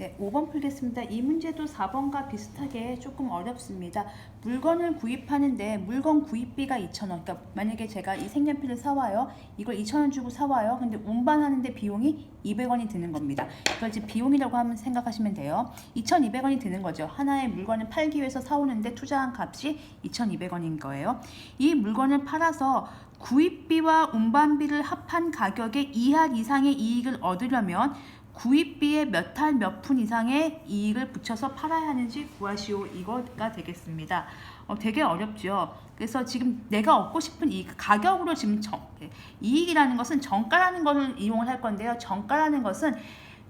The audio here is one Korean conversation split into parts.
네, 5번 풀겠습니다. 이 문제도 4번과 비슷하게 조금 어렵습니다. 물건을 구입하는데 물건 구입비가 2,000원. 그러니까 만약에 제가 이 색연필을 사와요. 이걸 2,000원 주고 사와요. 근데 운반하는데 비용이 200원이 드는 겁니다. 이걸 지금 비용이라고 하면 생각하시면 돼요. 2,200원이 드는 거죠. 하나의 물건을 팔기 위해서 사오는데 투자한 값이 2,200원인 거예요. 이 물건을 팔아서 구입비와 운반비를 합한 가격의 2할 이상의 이익을 얻으려면 구입비에 몇 할 몇 푼 이상의 이익을 붙여서 팔아야 하는지 구하시오 이거가 되겠습니다. 어, 되게 어렵죠. 그래서 지금 내가 얻고 싶은 이익 가격으로 지금 정, 이익이라는 것은 정가라는 것을 이용을 할 건데요. 정가라는 것은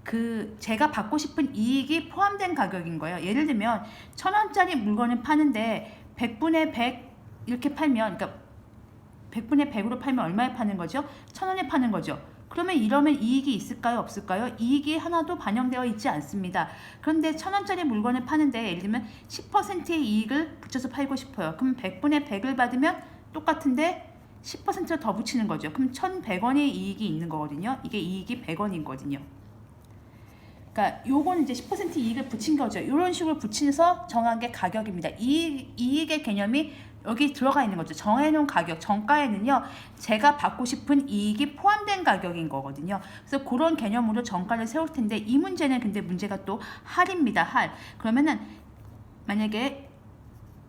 그 제가 받고 싶은 이익이 포함된 가격인 거예요. 예를 들면 천 원짜리 물건을 파는데 100분의 100 이렇게 팔면 그러니까 100분의 100으로 팔면 얼마에 파는 거죠? 천 원에 파는 거죠. 그러면 이러면 이익이 있을까요? 없을까요? 이익이 하나도 반영되어 있지 않습니다. 그런데 천 원짜리 물건을 파는데 예를 들면 10%의 이익을 붙여서 팔고 싶어요. 그럼 100분의 100을 받으면 똑같은데 10%를 더 붙이는 거죠. 그럼 1,100원의 이익이 있는 거거든요. 이게 이익이 100원인 거거든요. 그러니까 요거는 이제 10% 이익을 붙인 거죠. 이런 식으로 붙이면서 정한 게 가격입니다. 이익, 이익의 개념이 여기 들어가 있는 거죠. 정해놓은 가격, 정가에는요, 제가 받고 싶은 이익이 포함된 가격인 거거든요. 그래서 그런 개념으로 정가를 세울 텐데, 이 문제는 근데 문제가 또 할입니다. 할. 그러면은, 만약에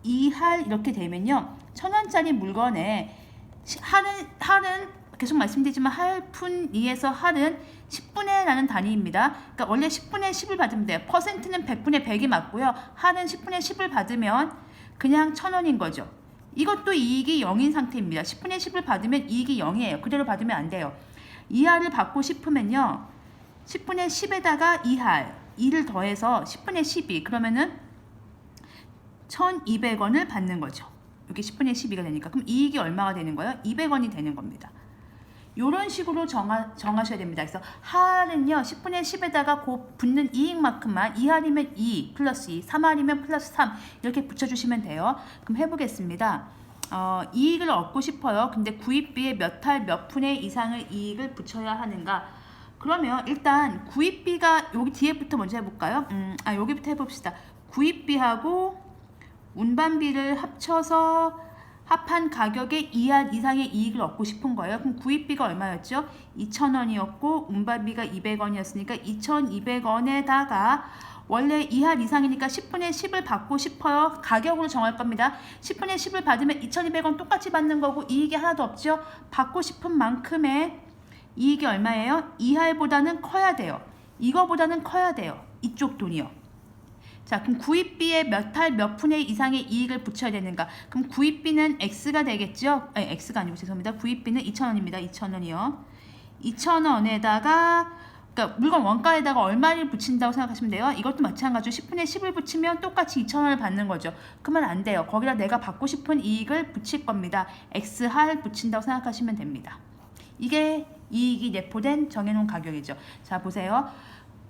이 할 이렇게 되면요, 천 원짜리 물건에 시- 할은, 할은 계속 말씀드리지만 할푼 2에서 할은 10분의 라는 단위입니다. 그러니까 원래 10분의 10을 받으면 돼요. 퍼센트는 100분의 100이 맞고요. 할은 10분의 10을 받으면 그냥 천 원인 거죠. 이것도 이익이 0인 상태입니다. 10분의 10을 받으면 이익이 0이에요. 그대로 받으면 안 돼요. 이하를 받고 싶으면요. 10분의 10에다가 2할, 2를 더해서 10분의 12 그러면은 1200원을 받는 거죠. 여기 10분의 12가 되니까 그럼 이익이 얼마가 되는 거예요? 200원이 되는 겁니다. 이런 식으로 정하, 정하셔야 됩니다. 그래서 할은요 10분의 10에다가 그 붙는 이익만큼만 2할이면 2 플러스 2, 3할이면 플러스 3 이렇게 붙여주시면 돼요. 그럼 해보겠습니다. 어, 이익을 얻고 싶어요. 근데 구입비에 몇 할 몇 푼의 이상의 이익을 붙여야 하는가? 그러면 일단 구입비가 여기 뒤에부터 먼저 해볼까요? 음, 아 여기부터 해봅시다. 구입비하고 운반비를 합쳐서 합한 가격의 2할 이상의 이익을 얻고 싶은 거예요. 그럼 구입비가 얼마였죠? 2,000원이었고 운반비가 200원이었으니까 2,200원에다가 원래 2할 이상이니까 10분의 10을 받고 싶어요. 가격으로 정할 겁니다. 10분의 10을 받으면 2,200원 똑같이 받는 거고 이익이 하나도 없죠. 받고 싶은 만큼의 이익이 얼마예요? 2할보다는 커야 돼요. 이거보다는 커야 돼요. 이쪽 돈이요. 자, 그럼 구입비에 몇 할 몇 푼의 이상의 이익을 붙여야 되는가? 그럼 구입비는 x가 되겠죠? 아니, x가 아니고 죄송합니다. 구입비는 2,000원입니다. 2,000원이요. 2,000원에다가 그러니까 물건 원가에다가 얼마를 붙인다고 생각하시면 돼요. 이것도 마찬가지로 10분의 10을 붙이면 똑같이 2,000원을 받는 거죠. 그러면 안 돼요. 거기다 내가 받고 싶은 이익을 붙일 겁니다. x할 붙인다고 생각하시면 됩니다. 이게 이익이 내포된 정해놓은 가격이죠. 자, 보세요.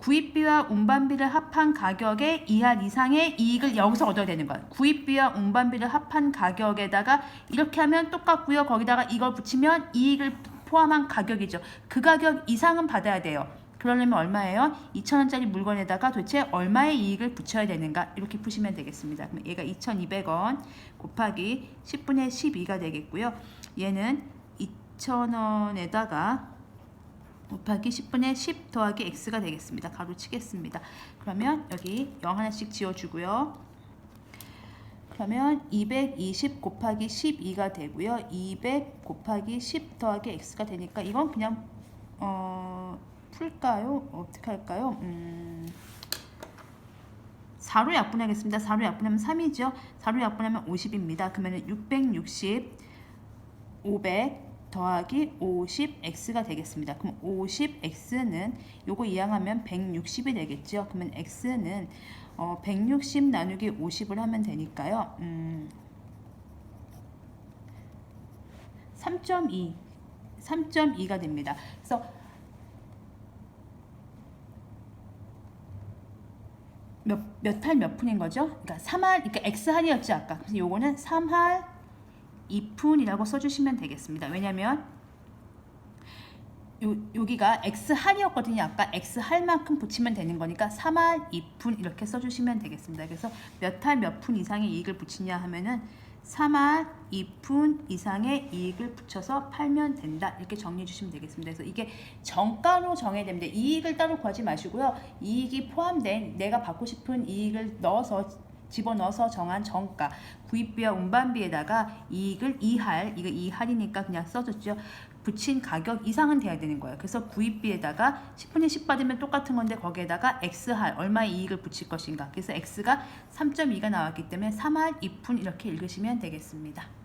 구입비와 운반비를 합한 가격의 2할 이상의 이익을 여기서 얻어야 되는 거예요. 구입비와 운반비를 합한 가격에다가 이렇게 하면 똑같고요. 거기다가 이걸 붙이면 이익을 포함한 가격이죠. 그 가격 이상은 받아야 돼요. 그러려면 얼마예요? 2,000원짜리 물건에다가 도대체 얼마의 이익을 붙여야 되는가? 이렇게 푸시면 되겠습니다. 그럼 얘가 2,200원 곱하기 10분의 12가 되겠고요. 얘는 2,000원에다가 곱하기 10분의 10 더하기 x가 되겠습니다. 가로 치겠습니다. 그러면 여기 0 하나씩 지워주고요. 그러면 220 곱하기 12가 되고요. 200 곱하기 10 더하기 x가 되니까 이건 그냥 어, 풀까요? 어떻게 할까요? 음, 4로 약분하겠습니다. 4로 약분하면 3이죠. 4로 약분하면 50입니다. 그러면 660, 500 더하기 50x가 되겠습니다. 그럼 50x는 요거 이항하면 160이 되겠죠. 그러면 x는 어, 160 나누기 50을 하면 되니까요. 음, 3.2 3.2가 됩니다. 그래서 몇, 몇 푼인 거죠? 그러니까 3할, 그러니까 x할이었죠, 아까. 그래서 요거는 3할 2푼이라고 써주시면 되겠습니다. 왜냐면 요, 여기가 x 할이었거든요. 아까 x 할 만큼 붙이면 되는 거니까 3할 2푼 이렇게 써주시면 되겠습니다. 그래서 몇 할 몇 푼 이상의 이익을 붙이냐 하면은 3할 2푼 이상의 이익을 붙여서 팔면 된다 이렇게 정리해 주시면 되겠습니다. 그래서 이게 정가로 정해야 됩니다. 이익을 따로 구하지 마시고요. 이익이 포함된 내가 받고 싶은 이익을 넣어서 집어넣어서 정한 정가 구입비와 운반비에다가 이익을 2할 이거 2할이니까 그냥 써줬죠. 붙인 가격 이상은 돼야 되는 거예요. 그래서 구입비에다가 10분의 10 받으면 똑같은 건데 거기에다가 X할 얼마의 이익을 붙일 것인가. 그래서 X가 3.2가 나왔기 때문에 3할 2푼 이렇게 읽으시면 되겠습니다.